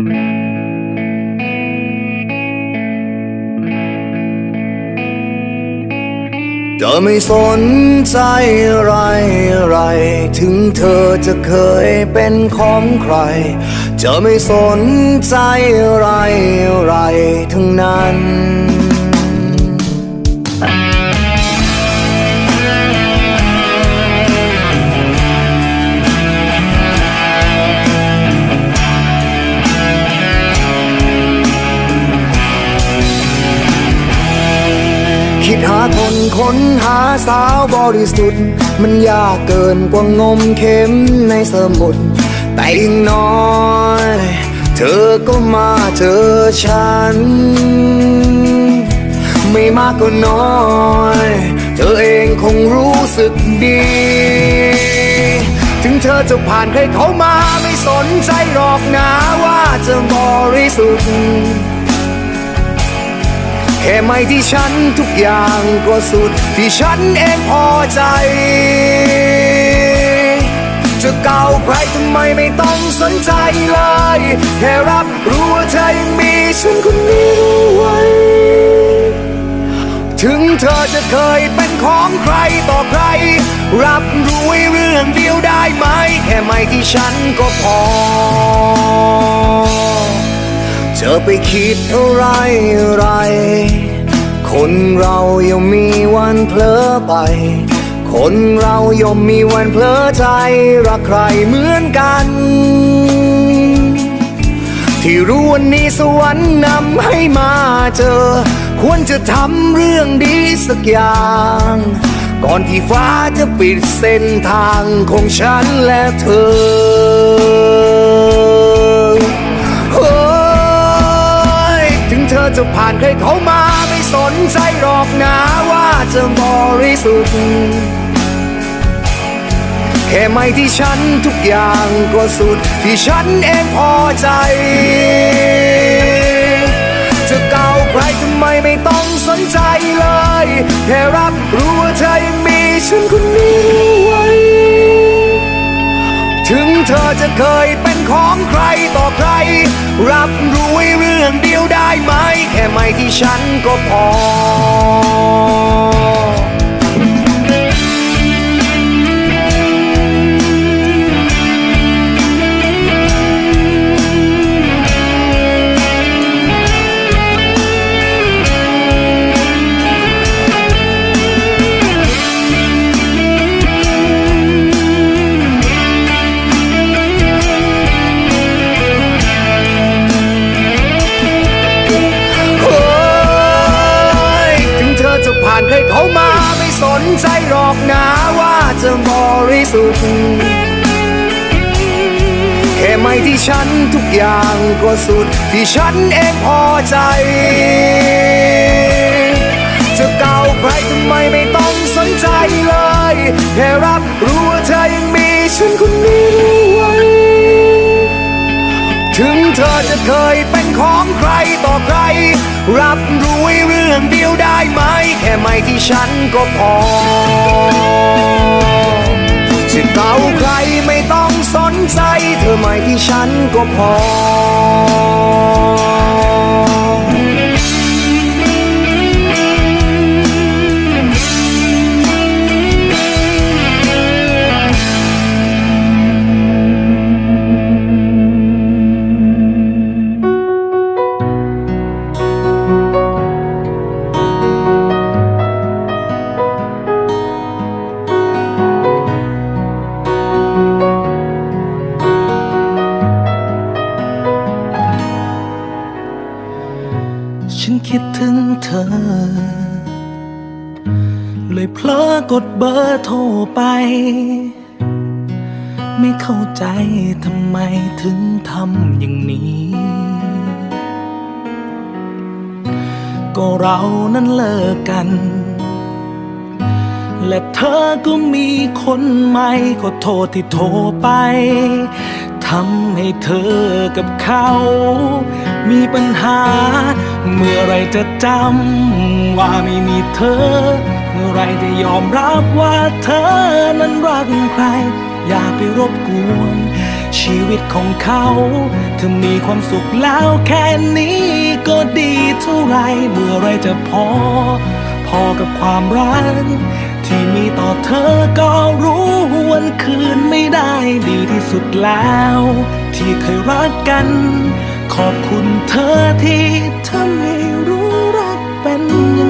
จะไม่สนใจอะไรไร ถึงเธอจะเคยเป็นของใคร จะไม่สนใจอะไรไรทั้งนั้น ดหาคนค้นหาสาวบริสุทธิ์ มันยากเกินกว่างมเข็มในสมุทรแต่อีกน้อย เธอก็มาเจอฉัน ไม่มากก็น้อย เธอเองคงรู้สึกดี ถึงเธอจะผ่านใครเขามาไม่สนใจหรอกนะว่าจะบริสุทธิ์ แค่ไม่ที่ฉันทุกอย่างก็สุดที่ฉันเองพอใจ จะเก่าใครทำไมไม่ต้องสนใจเลย แค่รับรู้ว่าเธอยังมีฉันคนนี้ไว้ ถึงเธอจะเคยเป็นของใครต่อใคร รับรู้เรื่องเดียวได้ไหม แค่ไม่ที่ฉันก็พอ จะไปคิดอะไรอะไร คนเราย่อมมีวันเพลอไป คนเราย่อมมีวันเพลอใจ รักใครเหมือนกัน ที่รู้วันนี้สวรรค์นำให้มาเจอ ควรจะทำเรื่องดีสักอย่าง ก่อนที่ฟ้าจะปิดเส้นทางของฉันและเธอ จะผ่านใครเขามาไม่สนใจหรอกนะว่าจะบริสุทธิ์แค่ไม่ที่ฉันทุกอย่างก็สุดที่ฉันเองพอใจจะเก่าใครทำไมไม่ต้องสนใจเลยแค่รับรู้ว่าเธอยังมีฉันคนนี้ไว้ถึงเธอจะเคยเป็นของใครต่อใคร รับรู้ไว้เรื่องเดียวได้ไหม แค่ไม่ที่ฉันก็พอ ก็สุดที่ฉันเองพอใจ จะเก่าใครทำไมไม่ต้องสนใจเลยแค่รับรู้ว่าเธอยังมีฉันคนนี้ไว้ถึงเธอจะเคยเป็นของใครต่อใคร รับรู้ไว้เรื่องเดียวได้ไหม แค่ไม่ที่ฉันก็พอจะเก่าใครไม่ต้อง สนใจเธอใหม่ที่ฉันก็พอ เบอร์โทรไป ไม่เข้าใจทำไมถึงทำอย่างนี้ ก็เรานั้นเลิกกัน และเธอก็มีคนใหม่ขอโทษที่โทรไปทำให้เธอกับเขา มีปัญหา เมื่อไรจะจำว่าไม่มีเธอ มื่อไรจะยอมรับว่าเธอนั้นรักใคร อย่าไปรบกวน ชีวิตของเขา เธอมีความสุขแล้วแค่นี้ก็ดีเท่าไร เมื่อไรจะพอ พอกับความรัก ที่มีต่อเธอก็รู้วันคืนไม่ได้ดีที่สุดแล้ว ที่เคยรักกัน ขอบคุณเธอที่ทำให้รู้รักเป็นยัง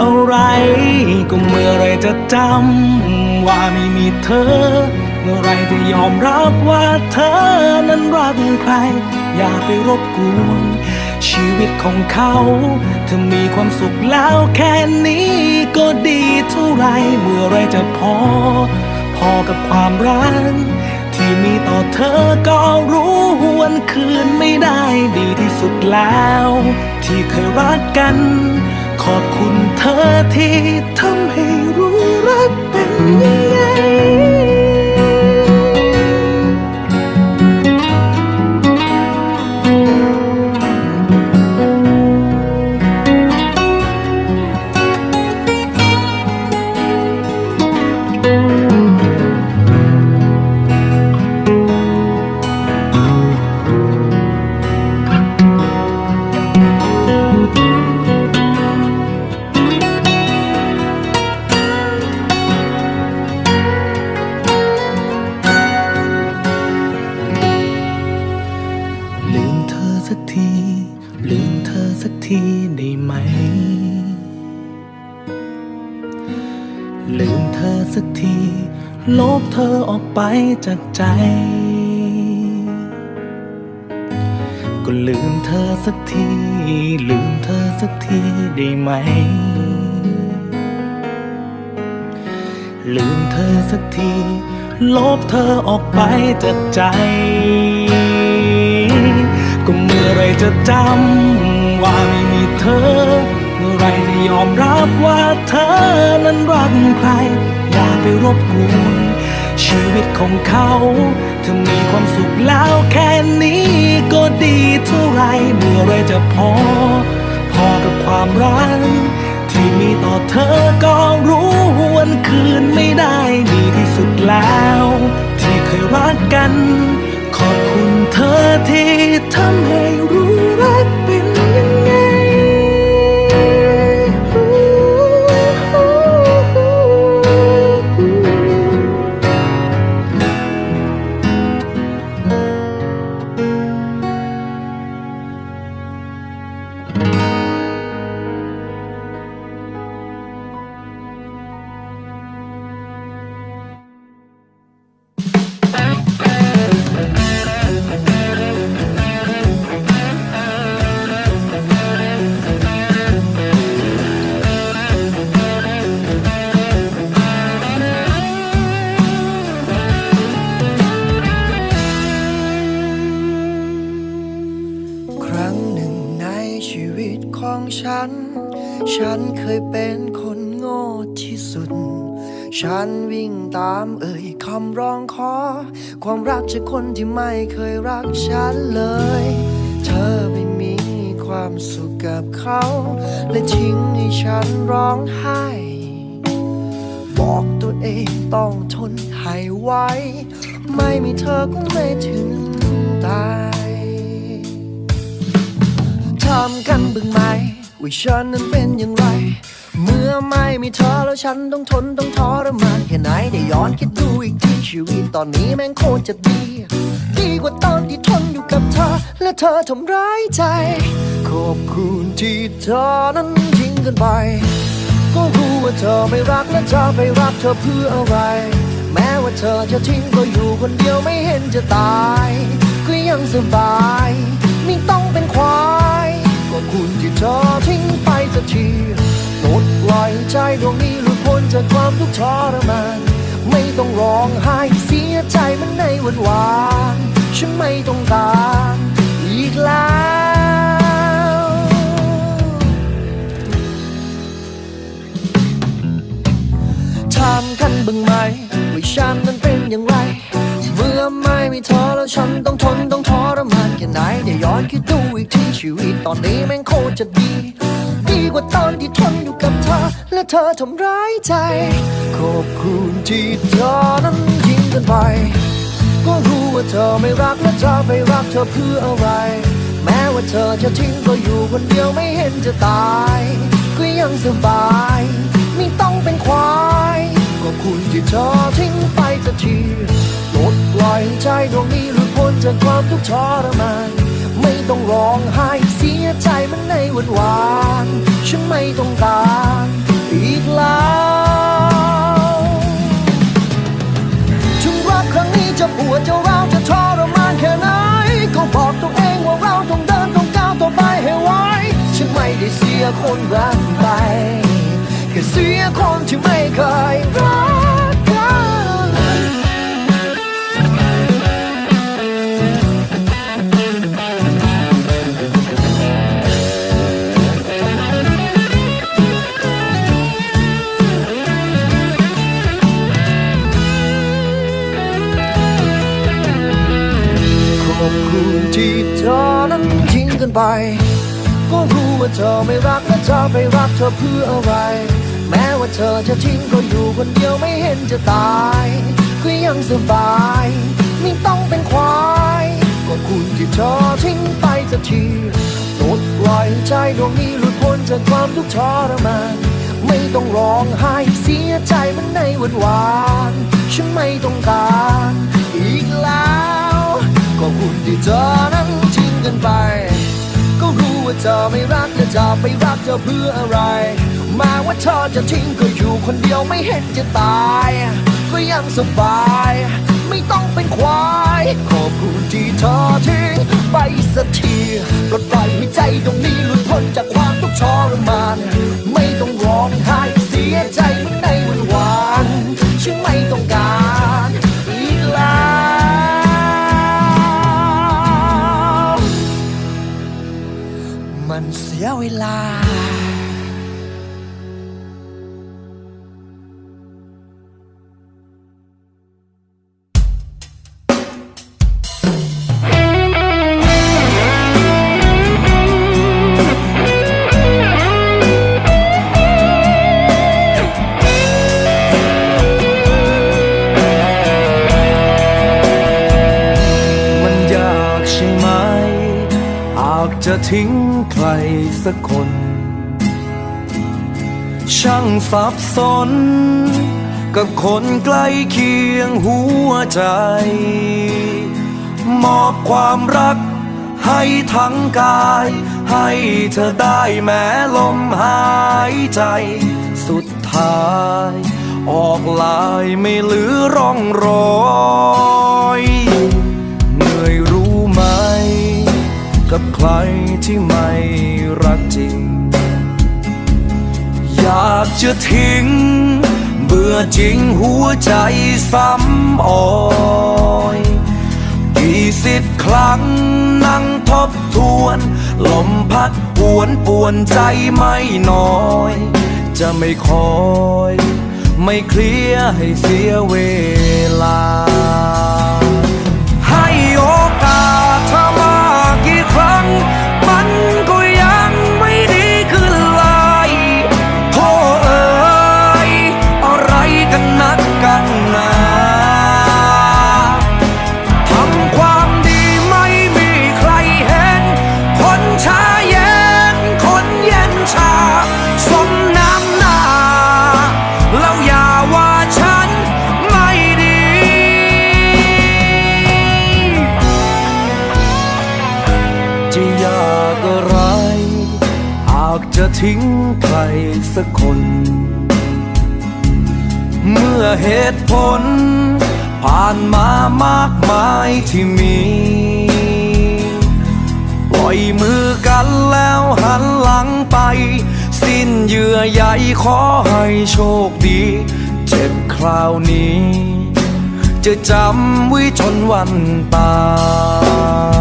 อะไร ก็เมื่อไรจะจำว่าไม่มีเธอ เมื่อไรจะยอมรับว่าเธอนั้นรักใคร อย่าไปรบกวนชีวิตของเขาเธอมีความสุขแล้วแค่นี้ก็ดีเท่าไร เมื่อไรจะพอ พอกับความรักที่มีต่อเธอก็รู้วันคืนไม่ได้ดีที่สุดแล้ว ที่เคยรักกัน ขอบคุณเธอที่ทำให้รู้รักเป็นยังไง ไปจากใจ ก็ลืมเธอสักที ลืมเธอสักทีได้ไหม ลืมเธอสักที ลบเธอออกไปจากใจ ก็เมื่อไรจะจำว่าไม่มีเธอ เมื่อไรจะยอมรับว่าเธอนั้นรักใคร อย่าไปรบกวน ชีวิตของเขาเธอมีความสุขแล้วแค่นี้ก็ดีเท่าไรเมื่อไรจะพอ พอกับความรักที่มีต่อเธอก็รู้วันคืนไม่ได้ดีที่สุดแล้ว ที่เคยรักกัน ขอบคุณเธอที่ทำให้รู้ ฉัน ฉันเคยเป็นคนโง่ที่สุด ฉันวิ่งตามเอ่ยคำร้องขอ ความรักจากคนที่ไม่เคยรักฉันเลย เธอไม่มีความสุขกับเขา และทิ้งให้ฉันร้องไห้ บอกตัวเองต้องทนให้ไหวไม่มีเธอก็ไม่ถึงตายทำกันบ้างไหม ว่าฉันนั้นเป็นอย่างไร เมื่อไม่มีเธอแล้วฉันต้องทนต้องทรมานแค่ไหนได้ย้อนคิดดูอีกทีชีวิตตอนนี้แม่งโคตรจะดี ดีกว่าตอนที่ทนอยู่กับเธอ และเธอทำร้ายใจ ขอบคุณที่เธอนั้นทิ้งกันไป ก็รู้ว่าเธอไม่รักและจะไปรักเธอเพื่ออะไร แม้ว่าเธอจะทิ้งก็อยู่คนเดียวไม่เห็นจะตาย ก็ยังสบาย ไม่ต้องเป็นควาย คุณที่เธอทิ้งไปสักทีปลดปล่อยใจดวงนี้หลุดพ้นจากความทุกข์ทรมาน ไม่ต้องร้องไห้เสียใจมันในวันวานฉันไม่ต้องการอีกแล้วถามกันบ้างไหมว่าฉันนั้นเป็นอย่างไร เมื่อไม่มีเธอแล้วฉันต้องทนต้องทน ไหนเดี๋ยวย้อนคิดดูอีกทีชีวิตตอนนี้แม่งโคตรจะดี ดีกว่าตอนที่ทนอยู่กับเธอ และเธอทำร้ายใจ ขอบคุณที่เธอนั้นทิ้งกันไป ก็รู้ว่าเธอไม่รักและจะไปรักเธอเพื่ออะไร แม้ว่าเธอจะทิ้งก็อยู่คนเดียวไม่เห็นจะตาย ก็ยังสบาย ไม่ต้องเป็นควายก็คุณที่เธอทิ้งไปสักทีลด ปล่อยใจดวงนี้หลุดพ้นจากความทุกข์ทรมาน ไม่ต้องร้องไห้เสียใจมันในวันวาน ฉันไม่ต้องการอีกแล้วถึงรักครั้งนี้จะปวดจะร้าวจะทรมานแค่ไหน ก็บอกตัวเองว่าเราต้องเดินต้องก้าวต่อไปให้ไวฉันไม่ได้เสียคนรักไปแค่เสียคนที่ไม่เคยรัก บคุณที่เธอนั้นทิ้งกันไป ก็รู้ว่าเธอไม่รักและจะไปรักเธอเพื่ออะไร แม้ว่าเธอจะทิ้งก็อยู่คนเดียวไม่เห็นจะตาย ก็ยังสบาย ไม่ต้องเป็นควายก็คุณที่เธอทิ้งไปสักทีปลดปล่อยใจดวงนี้หลุดพ้นจากความทุกข์ทรมานไม่ต้องร้องไห้เสียใจมันในวันวานฉันไม่ต้องการ อีกแล้ว ก็คุณที่เธอนั้นทิ้งกันไป ก็รู้ว่าเธอไม่รักและจะไปรักเธอเพื่ออะไร มาว่าเธอจะทิ้งก็อยู่คนเดียวไม่เห็นจะตาย ก็ยังสบาย ไม่ต้องเป็นควาย ขอบคุณที่เธอทิ้งไปสักทีปลดปล่อยให้ใจตรงนี้หลุดพ้นจากความ เสี ทิ้งใครสักคน ช่างสับสน กับคนใกล้เคียงหัวใจ มอบความรักให้ทั้งกาย ให้เธอได้แม้ลมหายใจ สุดท้าย ออกลายไม่เหลือร่องรอย ใครที่ไม่รักจริง อยากจะทิ้ง เบื่อจริงหัวใจซ้ำอ่อยกี่สิบครั้งนั่งทบทวน ลมพัดหวนปวนใจไม่น้อย จะไม่คอย ไม่เคลียร์ให้เสียเวลา ทิ้งใครสักคน เมื่อเหตุผล ผ่านมามากมายที่มี ปล่อยมือกันแล้วหันหลังไป สิ้นเยื่อใยขอให้โชคดี เจ็บคราวนี้ จะจำไว้จนวันตาย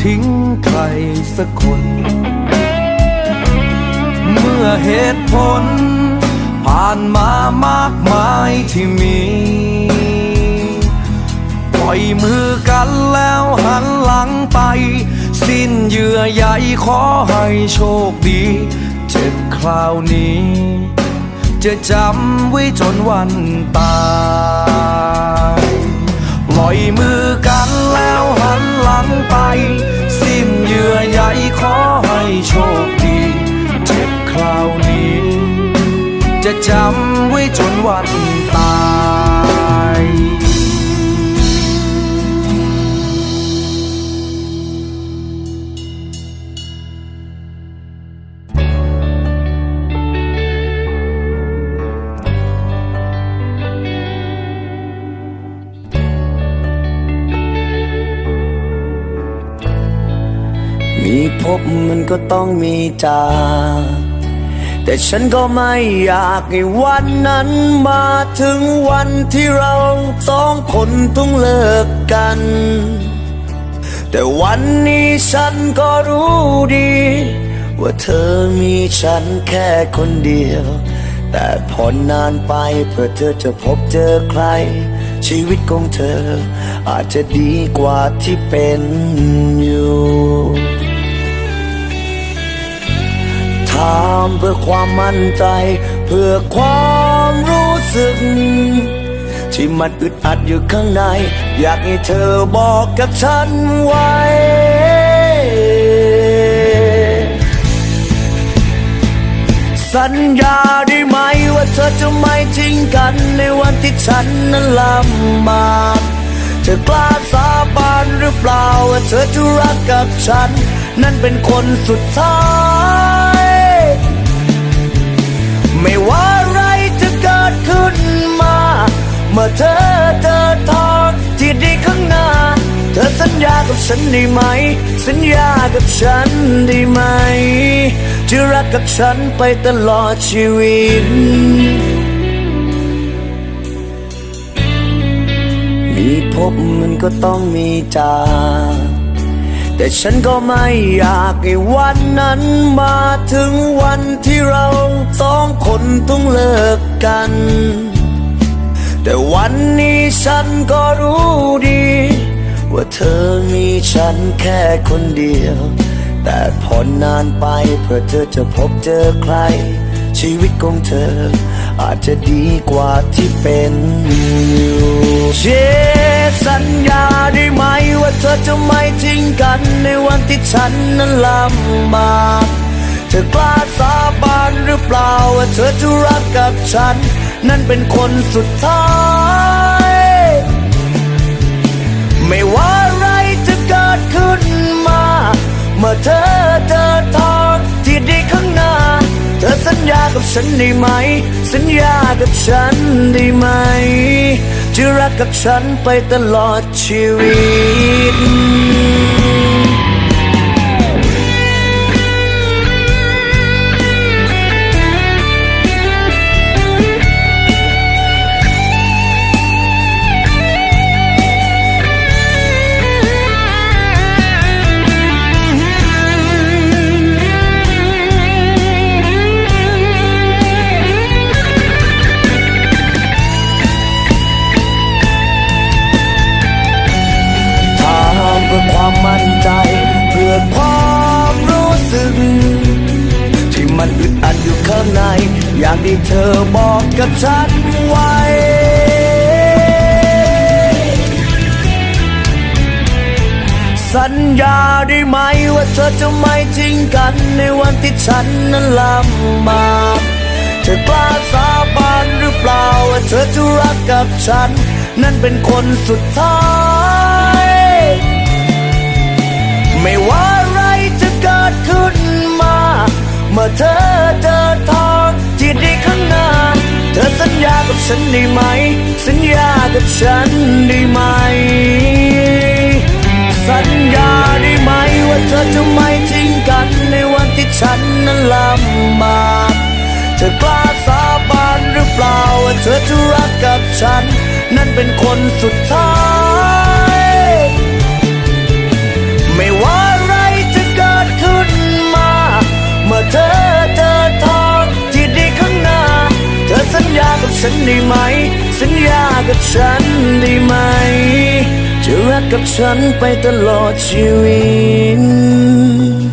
ทิ้งใครสักคน เมื่อเหตุผล ผ่านมามากมายที่มี ปล่อยมือกันแล้วหันหลังไป สิ้นเยื่อใยขอให้โชคดี เจ็บคราวนี้ จะจำไว้จนวันตาย ปล่อยมือกัน จำไว้จนวันตายมีพบมันก็ต้องมีจาก แต่ฉันก็ไม่อยากให้วันนั้นมาถึงวันที่เราสองคนต้องเลิกกัน แต่วันนี้ฉันก็รู้ดี ว่าเธอมีฉันแค่คนเดียว แต่พอนานไปเพื่อเธอจะพบเจอใคร ชีวิตของเธออาจจะดีกว่าที่เป็นอยู่ามเพื่อความมั่นใจ เพื่อความรู้สึก ที่มันอึดอัดอยู่ข้างใน อยากให้เธอบอกกับฉันไว้สัญญาได้ไหมว่าเธอจะไม่ทิ้งกันในวันที่ฉันนั้นลำบากเธอกล้าสาบานหรือเปล่าว่าเธอจะรักกับฉัน นั่นเป็นคนสุดท้าย ไม่ว่าอะไรจะเกิดขึ้นมา เมื่อเธอเจอทางที่ดีข้างหน้า เธอสัญญากับฉันได้ไหม สัญญากับฉันได้ไหม จะรักกับฉันไปตลอดชีวิต มีพบมันก็ต้องมีจาก แต่ฉันก็ไม่อยากให้วันนั้นมาถึงวันที่เราสองคนต้องเลิกกัน แต่วันนี้ฉันก็รู้ดี ว่าเธอมีฉันแค่คนเดียว แต่พอนานไปเพื่อเธอจะพบเจอใคร ชีวิตของเธอ อาจจะดีกว่าที่เป็นอยู่เชสัญญาได้ไหมว่าเธอจะไม่ทิ้งกันในวันที่ฉันนั้นลำบากเธอกล้าสาบานหรือเปล่าว่าเธอจะรักกับฉัน นั่นเป็นคนสุดท้าย ไม่ว่า ฉันได้ไหม สัญญากับฉันได้ไหม จะรักกับฉันไปตลอดชีวิต ที่เธอบอกกับฉันไว้สัญญาได้ไหมว่าเธอจะไม่ทิ้งกันในวันที่ฉันนั้นลำบากเธอกล้าสาบานหรือเปล่าว่าเธอจะรักกับฉัน นั่นเป็นคนสุดท้าย ไม่ว่าอะไรจะเกิดขึ้นมา เมื่อเธอเจอทาง ที่ดีข้างหน้า เธอสัญญากับฉันได้ไหม สัญญากับฉันได้ไหม สัญญาได้ไหมว่าเธอจะไม่ทิ้งกันในวันที่ฉันนั้นลำบากเธอกล้าสาบานหรือเปล่าว่าเธอจะรักกับฉัน นั่นเป็นคนสุดท้าย กับฉันได้ไหม สัญญากับฉันได้ไหม จะรักกับฉันไปตลอดชีวิต